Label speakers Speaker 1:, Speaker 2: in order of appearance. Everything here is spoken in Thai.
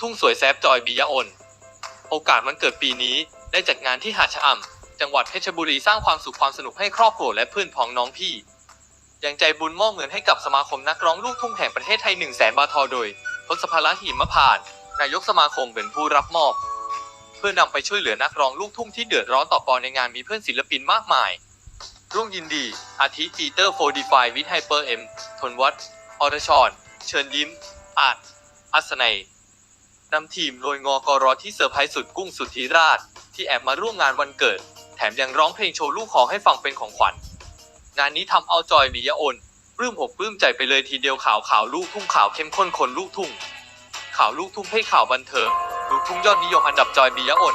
Speaker 1: ทุ่งสวยแซบจอยบิยะอนโอกาสมันเกิดปีนี้ได้จัดงานที่หาดชะอำจังหวัดเพชรบุรีสร้างความสุขความสนุกให้ครอบครัวและเพื่อนพ้องน้องพี่ ยังใจบุญมอบเงินให้กับสมาคมนักร้องลูกทุ่งแห่งประเทศไทย1 0 0 0 0แสนบาททอโดยทศพลหิมพาน นายกสมาคมเป็นผู้รับมอบ เพื่อนำไปช่วยเหลือนักร้องลูกทุ่งที่เดือดร้อนต่อปอในงานมีเพื่อนศิลปินมากมาย ร่วมยินดี อาทิปีเตอร์โฟดีไฟวิทไฮเปอร์เอ็มทนวัฒน์อรชร เชิญยิ้มอาจอัศนัย นำทีมโดยงอกรอที่เซอร์ไพรส์สุดกุ้งสุดธิราช ที่แอบมาร่วมงานวันเกิด แถมยังร้องเพลงโชว์ลูกของให้ฟังเป็นของขวัญ งานนี้ทำเอาจอยมิยะอนปลื้มอกปลื้มใจไปเลยทีเดียวข่าวข่าวลูกทุ่งข่าวเข้มข้นคนลูกทุ่งข่าวลูกทุ่งให้ข่าวบันเทิงลูกทุ่งยอดนิยมอันดับจอยมิยะอน